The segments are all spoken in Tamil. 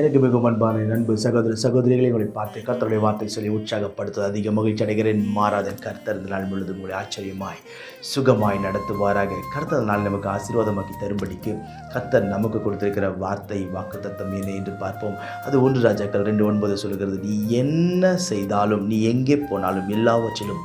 எனக்கு மிகவும் அன்பான நண்பு சகோதர சகோதரிகளை உங்களை பார்த்து கர்த்தருடைய வார்த்தை சொல்லி உற்சாகப்படுத்த அதிக மகிழ்ச்சி அடைகிறேன். மாறாத கர்த்தர் இந்த நாள் முழுவதும் உங்களை ஆச்சரியமாய் சுகமாய் நடத்துவாராக. கர்த்தர் நாள் நமக்கு ஆசீர்வாதமாக்கி தரும்படிக்கு கர்த்தர் நமக்கு கொடுத்திருக்கிற வார்த்தை வாக்கு தத்தம் என்ன என்று பார்ப்போம். அது ஒன்று ராஜாக்கள் ரெண்டு ஒன்பது சொல்கிறது நீ என்ன செய்தாலும் நீ எங்கே போனாலும் எல்லாவற்றிலும்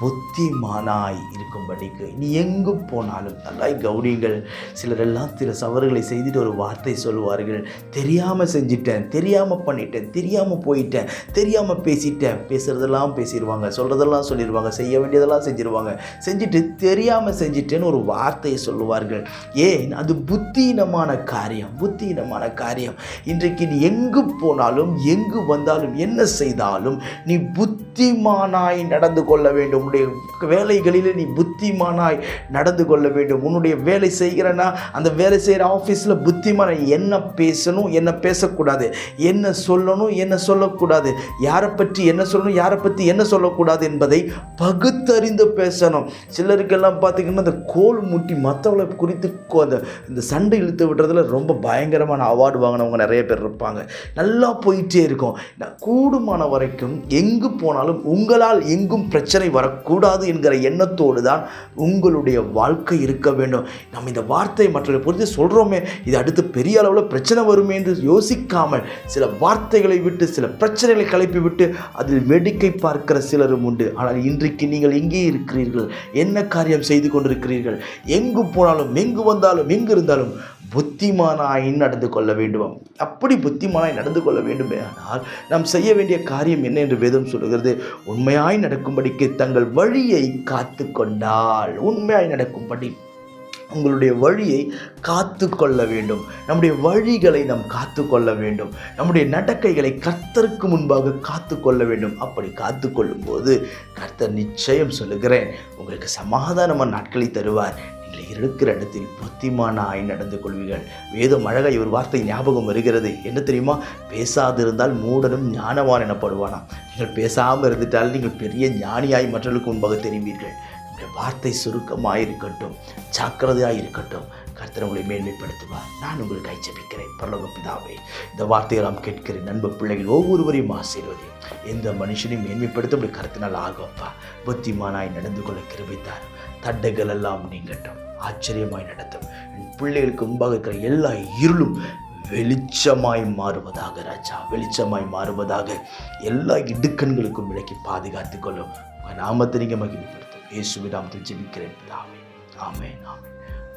புத்திமானாய் இருக்கும்படிக்கு நீ எங்கு போனாலும் நல்லாய் கௌனியங்கள் சிலரெல்லாம் சில சவறுகளை செய்துட்டு ஒரு வார்த்தை சொல்லுவார்கள். தெரியாமல் செஞ்சிட்டேன் தெரியாமல் பண்ணிட்டேன் தெரியாமல் போயிட்டேன் தெரியாமல் பேசிட்டேன். பேசுகிறதெல்லாம் பேசிடுவாங்க சொல்கிறதெல்லாம் சொல்லிடுவாங்க செய்ய வேண்டியதெல்லாம் செஞ்சிருவாங்க. செஞ்சுட்டு தெரியாமல் செஞ்சிட்டேன்னு ஒரு வார்த்தையை சொல்லுவார்கள். ஏன்? அது புத்தீனமான காரியம் புத்தீனமான காரியம். இன்றைக்கு நீ எங்கு போனாலும் எங்கு வந்தாலும் என்ன செய்தாலும் நீ புத்திமானாய் நடந்து கொள்ள வேண்டும். உன்னுடைய வேலைகளிலே நீ புத்திமானாய் நடந்து கொள்ள வேண்டும். உன்னுடைய வேலை செய்கிறனா அந்த வேலை செய்கிற ஆஃபீஸில் புத்திமான என்ன பேசணும் என்ன பேசக்கூடாது என்ன சொல்லணும் என்ன சொல்லக்கூடாது யாரை பற்றி என்ன சொல்லணும் யாரை பற்றி என்ன சொல்லக்கூடாது என்பதை பகுத்தறிந்து பேசணும். சிலருக்கெல்லாம் பார்த்திங்கன்னா இந்த கோல் முட்டி மற்றவளை குறித்து அந்த இந்த சண்டை இழுத்து விடுறதுல ரொம்ப பயங்கரமான அவார்டு வாங்கினவங்க நிறைய பேர் இருப்பாங்க. நல்லா போயிட்டே இருக்கும். நான் கூடுமான வரைக்கும் எங்கு போனாலும் உங்களால் எங்கும் பிரச்சனை வரக்கூடாது. என்கிற எண்ணத்தோடு தான் உங்களுடைய வாழ்க்கை இருக்க வேண்டும். நம்ம இந்த வார்த்தையை மற்றவர்களை பொறுத்து சொல்கிறோமே இது அடுத்து பெரிய அளவில் பிரச்சனை வருமே என்று யோசிக்காமல் சில வார்த்தைகளை விட்டு சில பிரச்சனைகளை கிளப்பி விட்டு அதில் வேடிக்கை பார்க்கிற சிலரும் உண்டு. ஆனால் இன்றைக்கு நீங்கள் எங்கே இருக்கிறீர்கள்? என்ன காரியம் செய்து கொண்டிருக்கிறீர்கள்? எங்கு போனாலும் எங்கு வந்தாலும் எங்கு இருந்தாலும் புத்திமானாய் நடந்து கொள்ள வேண்டும் அப்படி புத்திமானாய் நடந்து கொள்ள வேண்டுமே ஆனால் நாம் செய்ய வேண்டிய காரியம் என்ன என்று வேதம் சொல்லுகிறது. உண்மையாய் நடக்கும்படிக்கு தங்கள் வழியை காத்து கொண்டால் உண்மையாய் நடக்கும்படி உங்களுடைய வழியை காத்து கொள்ள வேண்டும். நம்முடைய வழிகளை நாம் காத்து கொள்ள வேண்டும். நம்முடைய நடக்கைகளை கர்த்தருக்கு முன்பாக காத்து கொள்ள வேண்டும். அப்படி காத்து கொள்ளும்போது கர்த்தர் நிச்சயம் சொல்லுகிறேன் உங்களுக்கு சமாதானமான நாட்களை தருவார். நீங்கள் இருக்கிற இடத்தில் புத்திமானாய் நடந்து கொள்வீர்கள். வேதம் அழகாக ஒரு வார்த்தை ஞாபகம் வருகிறது. என்ன தெரியுமா? பேசாதிருந்தால் மூடனும் ஞானவான் எனப்படுவானாம். நீங்கள் பேசாமல் இருந்துட்டால் நீங்கள் பெரிய ஞானியாய் மற்றவர்களுக்கு முன்பாக தெரிவீர்கள். உங்களுடைய வார்த்தை சுருக்கமாக இருக்கட்டும் ஜாக்கிரதையாக இருக்கட்டும். கர்த்தர் உங்களை மேன்மைப்படுத்துவார். நான் உங்களுக்கு ஐச்சபிக்கிறேன் பரலோக பிதாவே இந்த வார்த்தையை நாம் கேட்கிறேன். நண்பு பிள்ளைகள் ஒவ்வொருவரையும் ஆசீர்வதி எந்த மனுஷனையும் மேன்மைப்படுத்த அப்படி கருத்தினால் ஆகும்ப்பா புத்திமானாய் நடந்து கொள்ள கிருபித்தார் தட்டைகள் எல்லாம் நீங்கட்டும். ஆச்சரியமாய் நடத்தும் என் பிள்ளைகளுக்கு முன்பாக இருக்கிற எல்லா இருளும் வெளிச்சமாய் மாறுவதாக ராஜா வெளிச்சமாய் மாறுவதாக எல்லா இடுக்கண்களுக்கும் விலக்கி பாதுகாத்துக் கொள்ளும். நாமத்தை நீங்கள் மகிமைப்படுத்தும் இயேசுவின் நாமத்தில் ஜெபிக்கிறேன். ஆமே ஆமே ஆமே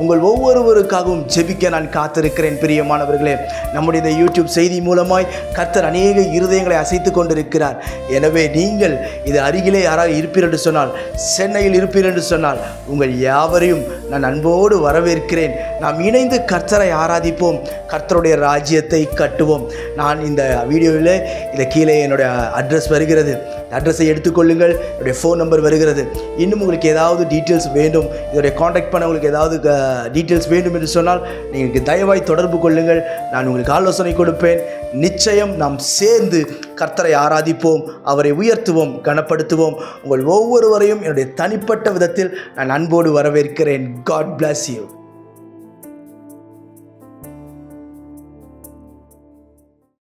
உங்கள் ஒவ்வொருவருக்காகவும் ஜெபிக்க நான் காத்திருக்கிறேன் பிரியமானவர்களே. நம்முடைய இந்த யூடியூப் செய்தி மூலமாய் கர்த்தர் அநேக இருதயங்களை அசைத்து கொண்டிருக்கிறார். எனவே நீங்கள் இது அருகிலே யாராவது இருப்பீர் என்று சொன்னால் சென்னையில் இருப்பீர் என்று சொன்னால் உங்கள் யாவரையும் நான் அன்போடு வரவேற்கிறேன். நாம் இணைந்து கர்த்தரை ஆராதிப்போம் கர்த்தருடைய ராஜ்யத்தை கட்டுவோம். நான் இந்த வீடியோவில் இந்த கீழே என்னுடைய அட்ரஸ் வருகிறது. அட்ரஸை எடுத்துக்கொள்ளுங்கள். என்னுடைய ஃபோன் நம்பர் வருகிறது. இன்னும் உங்களுக்கு ஏதாவது டீட்டெயில்ஸ் வேண்டும் இதோடைய காண்டாக்ட் பண்ண உங்களுக்கு ஏதாவது டீட்டெயில்ஸ் வேண்டும் என்று சொன்னால் நீங்கள் தயவாய் தொடர்பு கொள்ளுங்கள். நான் உங்களுக்கு ஆலோசனை கொடுப்பேன். நிச்சயம் நாம் சேர்ந்து கர்த்தரை ஆராதிப்போம் அவரை உயர்த்துவோம் கனப்படுத்துவோம். உங்கள் ஒவ்வொருவரையும் என்னுடைய தனிப்பட்ட விதத்தில் நான் அன்போடு வரவேற்கிறேன். God plus you